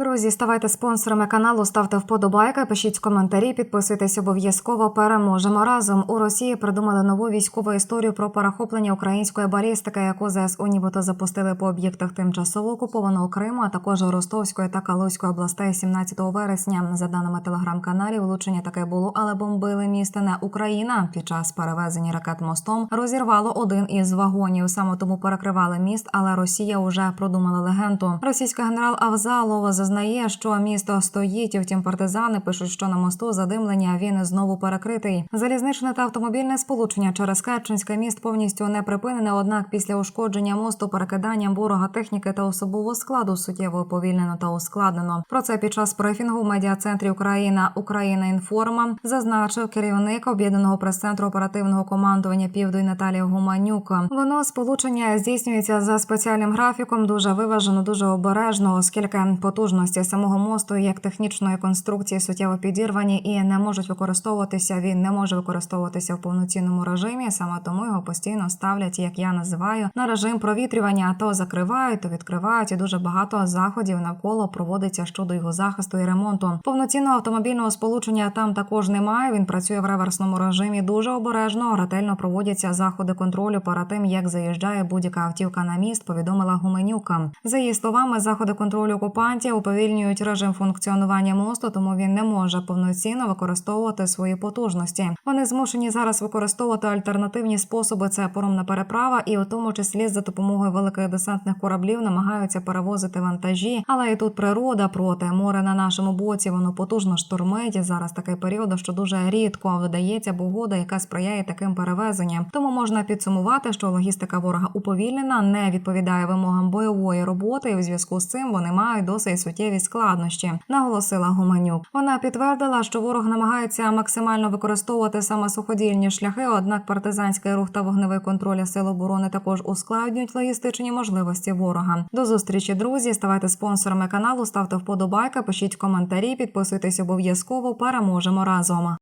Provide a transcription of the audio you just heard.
Друзі, ставайте спонсорами каналу, ставте вподобайки, пишіть коментарі, підписуйтесь обов'язково. Переможемо разом. У Росії придумали нову військову історію про перехоплення української балістики, яку ЗСУ нібито запустили по об'єктах тимчасово окупованого Криму, а також Ростовської та Калузької областей 17 вересня. За даними телеграм-каналів, влучення таке було, але бомбили місто не Україна. Під час перевезення ракет мостом розірвало один із вагонів. Саме тому перекривали міст, але Росія вже продумала легенду. Російська генерал Авзалова зазнає, що місто стоїть. Втім, партизани пишуть, що на мосту задимлення а він знову перекритий. Залізничне та автомобільне сполучення через Керченське міст повністю не припинене. Однак після ушкодження мосту перекиданням ворога техніки та особового складу суттєво уповільнено та ускладнено. Про це під час брифінгу в медіа-центрі Україна Україна інформа зазначив керівник об'єднаного прес-центру оперативного командування Південь Наталія Гуманюк. Воно сполучення здійснюється за спеціальним графіком, дуже виважено, дуже обережно, оскільки потужності самого мосту як технічної конструкції суттєво підірвані і не можуть використовуватися. Він не може використовуватися в повноцінному режимі. Саме тому його постійно ставлять, як я називаю, на режим провітрювання. То закривають, то відкривають. І дуже багато заходів навколо проводиться щодо його захисту і ремонту. Повноцінного автомобільного сполучення там також немає. Він працює в реверсному режимі. Дуже обережно, ретельно проводяться заходи контролю перед тим, як заїжджає будь-яка автівка на міст. Повідомила Гуменюка. За її словами, заходи контролю окупантів уповільнюють режим функціонування мосту, тому він не може повноцінно використовувати свої потужності. Вони змушені зараз використовувати альтернативні способи. Це поромна переправа, і у тому числі за допомогою великих десантних кораблів намагаються перевозити вантажі. Але і тут природа проти море на нашому боці. Воно потужно штормить. І Зараз такий період, що дуже рідко видається погода, яка сприяє таким перевезенням. Тому можна підсумувати, що логістика ворога уповільнена, не відповідає вимогам бойової роботи, і в зв'язку з цим вони мають досить суттєві складнощі, наголосила Гуменюк. Вона підтвердила, що ворог намагається максимально використовувати саме суходільні шляхи. Однак партизанський рух та вогневий контроль сил оборони також ускладнюють логістичні можливості ворога. До зустрічі, друзі. Ставайте спонсорами каналу, ставте вподобайка, пишіть коментарі, підписуйтесь обов'язково. Переможемо разом.